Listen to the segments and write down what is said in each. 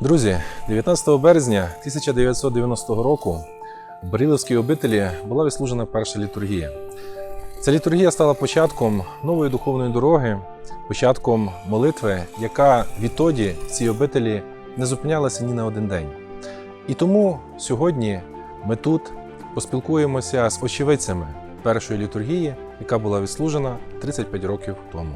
Друзі, 19 березня 1990 року в Баріловській обителі була відслужена перша літургія. Ця літургія стала початком нової духовної дороги, початком молитви, яка відтоді в цій обителі не зупинялася ні на один день. І тому сьогодні ми тут поспілкуємося з очевидцями першої літургії, яка була відслужена 35 років тому.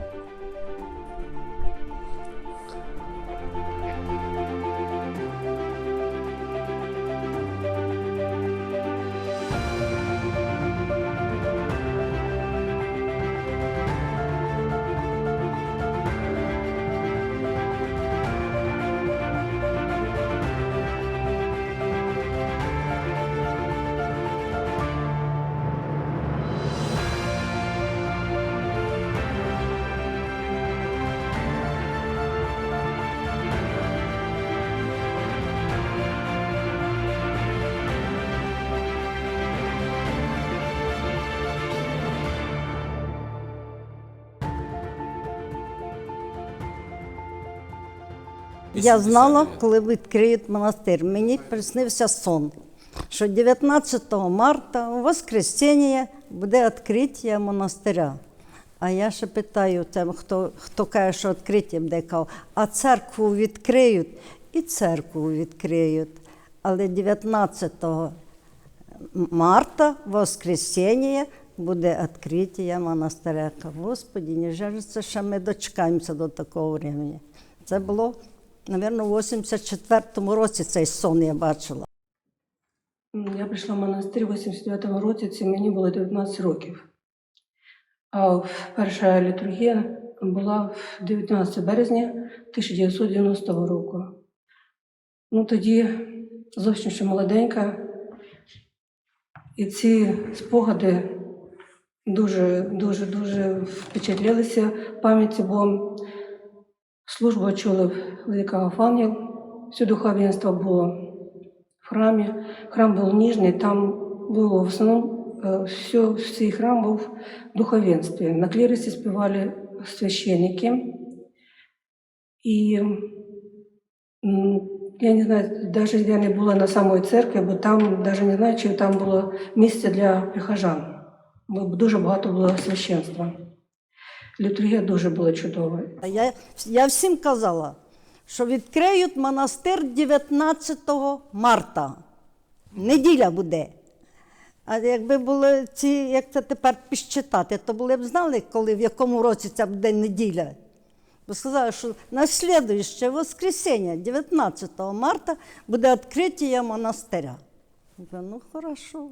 Я знала, коли відкриють монастир. Мені приснився сон, що 19 марта у Воскресіння буде відкриття монастиря. А я ще питаю, там, хто, хто каже, що відкриття буде, кажу, а церкву відкриють і церкву відкриють. Але 19 марта, Воскресіння, буде відкриття монастиря. Господі, не ж це ще ми дочекаємося до такого времени. Це було, мабуть, у 84-му році цей сон я бачила. Я прийшла в монастир у 89-му році, це мені було 19 років. А перша літургія була в 19 березня 1990 року. Ну тоді зовсім ще молоденька. І ці спогади дуже, дуже, впечатлилися в пам'яті, бо службу очолив Велика Афангел, все духовенство було в храмі. Храм був ніжний, там було в основному все, всей храм був в духовенстві. На клірисі співали священники. І я не знаю, навіть я не була на самої церкві, бо там навіть не знаю, чи там було місце для прихожан. Бо дуже багато було священства. Літургія дуже була чудова. Я, я всім казала, що відкриють монастир 19 марта. Неділя буде. А якби були ці, як це тепер підсчитати, то були б знали, коли, в якому році це буде неділя. Бо сказали, що на слідуюче воскресіння, 19 марта, буде відкриття монастиря. Я кажу, ну хорошо.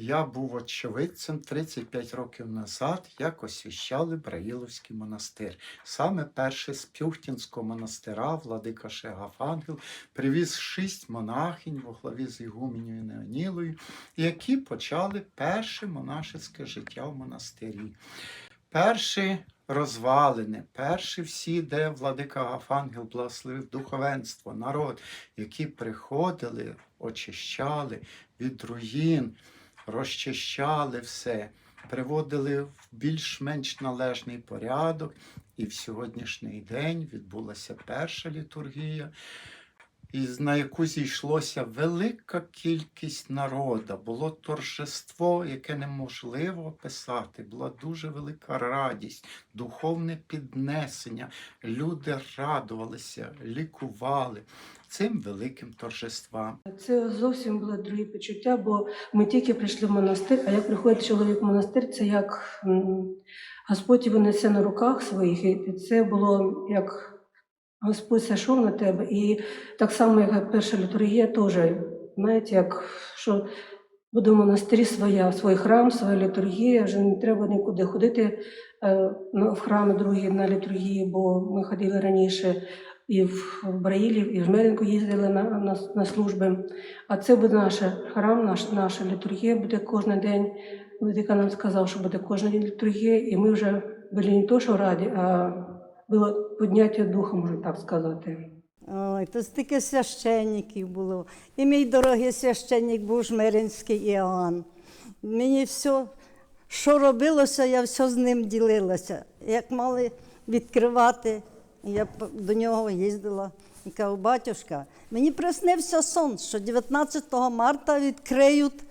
Я був очевидцем 35 років назад, як освящали Браїловський монастир. Саме перший з Пюхтінського монастира, владика Шегафангел, привіз шість монахинь во главі з Ігуменєю Неонілою, які почали перше монашеське життя в монастирі. Перші розвалини, перші всі, де владика Гафангел благословив духовенство, народ, які приходили, очищали від руїн, розчищали все, приводили в більш-менш належний порядок. І в сьогоднішній день відбулася перша літургія, і на яку зійшлося велика кількість народа. Було торжество, яке неможливо описати. Була дуже велика радість, духовне піднесення. Люди радувалися, лікували цим великим торжествам. Це зовсім було друге почуття, бо ми тільки прийшли в монастир, а як приходить чоловік в монастир, це як Господь його несе на руках своїх, і це було як Господь зайшов на тебе. І так само, як перша літургія, теж, знаєте, як що буде в монастирі своя, свій храм, своя літургія, вже не треба нікуди ходити е, в храми другі на літургії, бо ми ходили раніше і в Браїлі, і в Жмеринку їздили на, на, на служби. А це буде наш храм, наш, наша літургія буде кожен день. Владика нам сказав, що буде кожен день літургія, і ми вже були не то, що раді, а було підняття духа, можна так сказати. Ой, то стільки священників було. І мій дорогий священник був Жмеринський Іоанн. Мені все, що робилося, я все з ним ділилася. Як мали відкривати, я до нього їздила. І кажу, батюшка, мені приснився сон, що 19 марта відкриють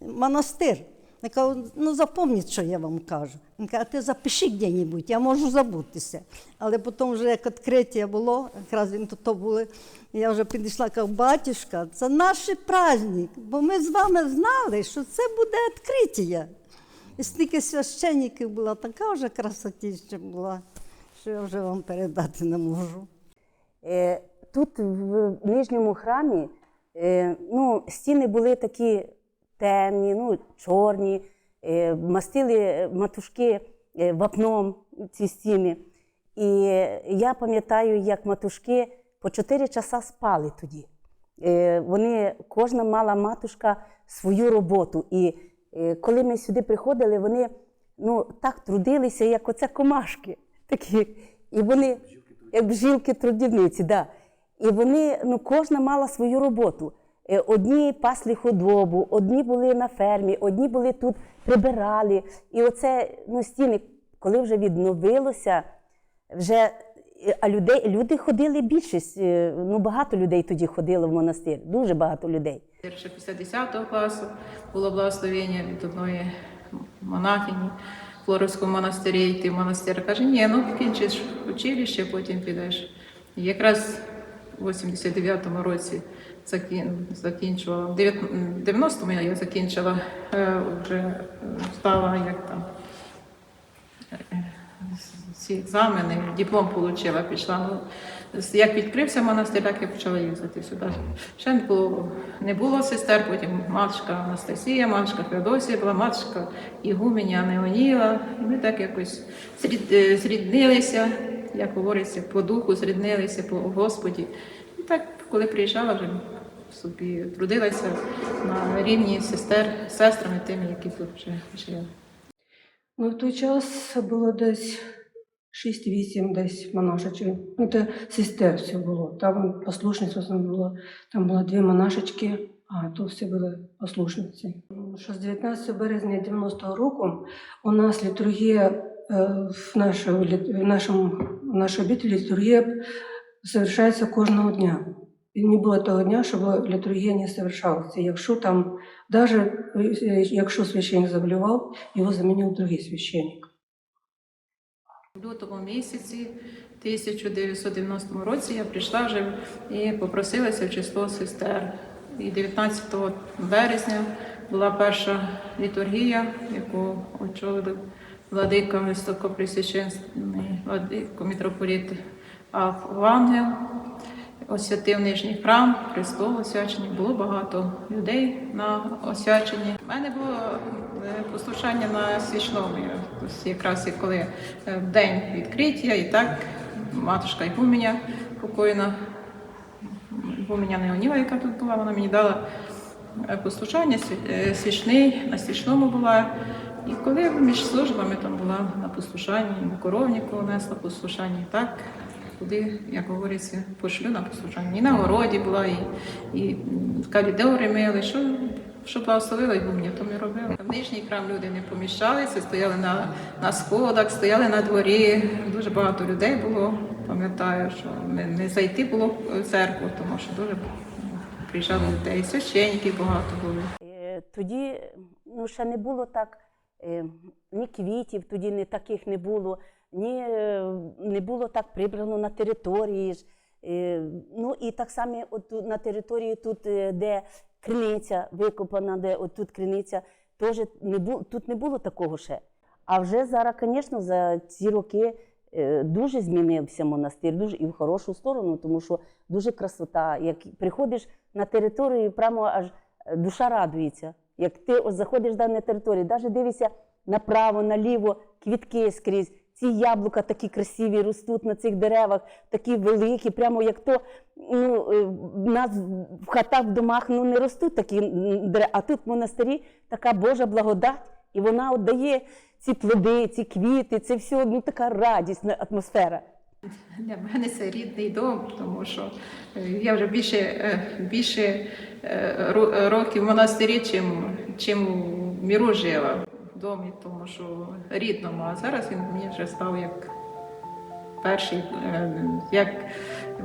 монастир. Я кажу, ну запам'ятайте, що я вам кажу. Він каже, а ти запиши де-небудь, я можу забутися. Але потім, вже як відкриття було, якраз він тут були, я вже підійшла, кажу, батюшка, це наш праздник, бо ми з вами знали, що це буде відкриття. І стільки священників була, така вже красотіща була, що я вже вам передати не можу. Е, Тут в нижньому храмі е, ну, стіни були такі темні, ну, чорні, е, мастили матушки е, вапном ці стіни. І я пам'ятаю, як матушки по 4 часа спали тоді. Е, Вони, кожна мала матушка свою роботу. І е, коли ми сюди приходили, вони ну, так трудилися, як оце комашки. Такі. І вони, як бжілки трудівниці, да. І вони, ну, кожна мала свою роботу. Е, Одні пасли худобу, одні були на фермі, одні були тут, прибирали. І оце ну, стіни, коли вже відновилося, вже е, а людей, люди ходили більшість. е, Ну, багато людей тоді ходило в монастир, дуже багато людей. Ще після 10 класу було благословення від одної монахині в Флоровському монастирі йти в монастир. Каже, ні, ну кінчиш училище, потім підеш. І якраз в 89-му році закінчувала, в 90-му я закінчила, е, вже е, стала як там ці екзамени, диплом отримала, пішла. Ну, як відкрився монастир, так я почала їздити сюди. Ще не було, не було сестер, потім матушка Анастасія, матушка Феодосія була, матушка Ігуменя Неоніла. І ми так якось зрід- е, зріднилися, як говориться, по духу зріднилися по Господі. І так, коли приїжджала, вже собі трудилася на рівні сестер, сестрами тими, які тут вже жили. Ну, в той час було десь 6-8 десь монашечок. Ну, це сестер все було. Там послушниць в було. Там було дві монашечки, а тут всі були послушниці. Що з 19 березня 90-го року у нас літургія е, в нашому, в нашому, в нашій обіді літургія совершається кожного дня. Не було того дня, щоб літургія не совершалася. Якщо там, навіть якщо священник заболівав, його замінив другий священник. У лютому місяці 1990 році я прийшла вже і попросилася в число сестер. І 19 березня була перша літургія, яку очолив владика високоприсвященний владико митрополіт Авангел. Освятив нижній храм, Христове освячення. Було багато людей на освяченні. У мене було е, послушання на свічному. Ось Якраз і коли е, день відкриття, і так матушка Ігуменя покойна, Ігуменя Неоніла, яка тут була, вона мені дала е, послушання, свічний, на свічному була. І коли між службами там була на послушанні, на коровнику несла послушання, і так куди, як говориться, пошлю на послушання. І на городі була, і, і м, калідори мили, що, що благословила і мені, то ми робили. В нижній храм люди не поміщалися, стояли на, на сходах, стояли на дворі. Дуже багато людей було. Пам'ятаю, що не, не зайти було в церкву, тому що дуже приїжджали людей, священників багато було. Е, Тоді ну, ще не було так, ні квітів, тоді не таких не було, ні е, не було так прибрано на території. ж. Е, Ну і так само от на території, тут, е, де криниця викопана, де от тут криниця, теж не було, тут не було такого ще. А вже зараз, звісно, за ці роки е, дуже змінився монастир, дуже і в хорошу сторону, тому що дуже красота. Як приходиш на територію, прямо аж е, душа радується. Як ти ось заходиш да, на територію, навіть дивишся направо, наліво, квітки скрізь. Ці яблука такі красиві ростуть на цих деревах, такі великі, прямо як то ну, е, в нас в хатах, в домах ну, не ростуть такі дерева. А тут в монастирі така Божа благодать, і вона от дає ці плоди, ці квіти, це все ну, така радісна атмосфера. Для мене це рідний дом, тому що е, я вже більше, е, більше е, років в монастирі, чим, чим у міру жила в домі, тому що рідному. А зараз він мені вже став як перший, як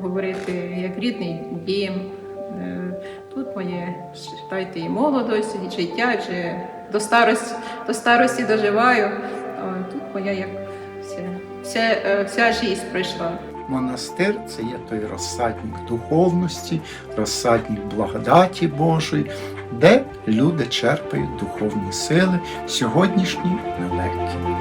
говорити, як рідний дім. Тут моє, вважайте, і молодость, і життя, вже до старості, до старості доживаю. Тут моя як вся, вся, жість пройшла. Монастир це є той розсадник духовності, розсадник благодаті Божої, де люди черпають духовні сили, сьогоднішні нелегкі.